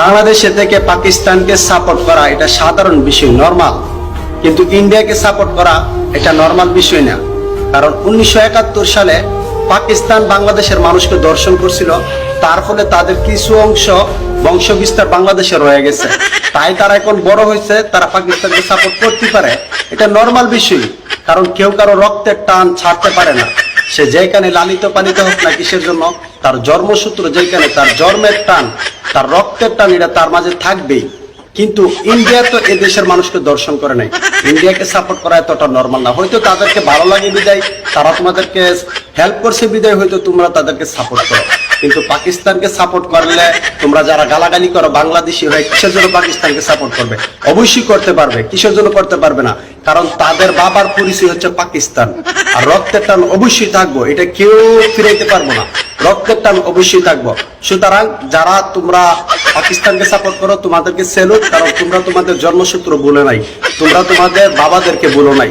বাংলাদেশে থেকে পাকিস্তানকে সাপোর্ট করা এটা সাধারণ বিষয় নর্মাল কিন্তু ইন্ডিয়াকে সাপোর্ট করা এটা নর্মাল বিষয় না। কারণ উনিশশো একাত্তর সালে পাকিস্তান বাংলাদেশের মানুষকে দর্শন করছিল, তার ফলে তাদের কিছু অংশ বংশ বিস্তার বাংলাদেশে রয়ে গেছে। তাই তারা এখন বড় হয়েছে, তারা পাকিস্তানকে সাপোর্ট করতে পারে। এটা নর্মাল বিষয়, কারণ কেউ কারও রক্তের টান ছাড়তে পারে না। সে যেখানে লালিত পালিত হোক না কিসের জন্য, তার জন্মসূত্র যেখানে তার জন্মের টান তার রক্তের টান এটা তার মাঝে থাকবেই। কিন্তু ইন্ডিয়া তো এ দেশের মানুষকে দর্শন করে নাই। ইন্ডিয়াকে সাপোর্ট করা এতটা নর্মাল না। হয়তো তাদেরকে ভালো লাগে বিদায়, তারা তোমাদেরকে হেল্প করছে বিদায়, হয়তো তোমরা তাদেরকে সাপোর্ট করো। কিন্তু পাকিস্তানকে সাপোর্ট করলে তোমরা যারা গালাগালি করো, বাংলাদেশি হয়ে কিসের জন্য পাকিস্তানকে সাপোর্ট করবে? অবশ্যই করতে পারবে, কিসের জন্য করতে পারবে না? কারণ তাদের বাবার পরিচয় হচ্ছে পাকিস্তান। আর রক্তের টান অবশ্যই থাকব, এটা কেউ ফিরাইতে পারব না। রক্তের টান অবশ্যই থাকব। সুতরাং যারা তোমরা পাকিস্তানকে সাপোর্ট করো, তোমাদেরকে সেলুট কারণ তোমরা তোমাদের জন্মসূত্র বলে নাই। তোমরা তোমাদের বাবাদেরকে বলো নাই।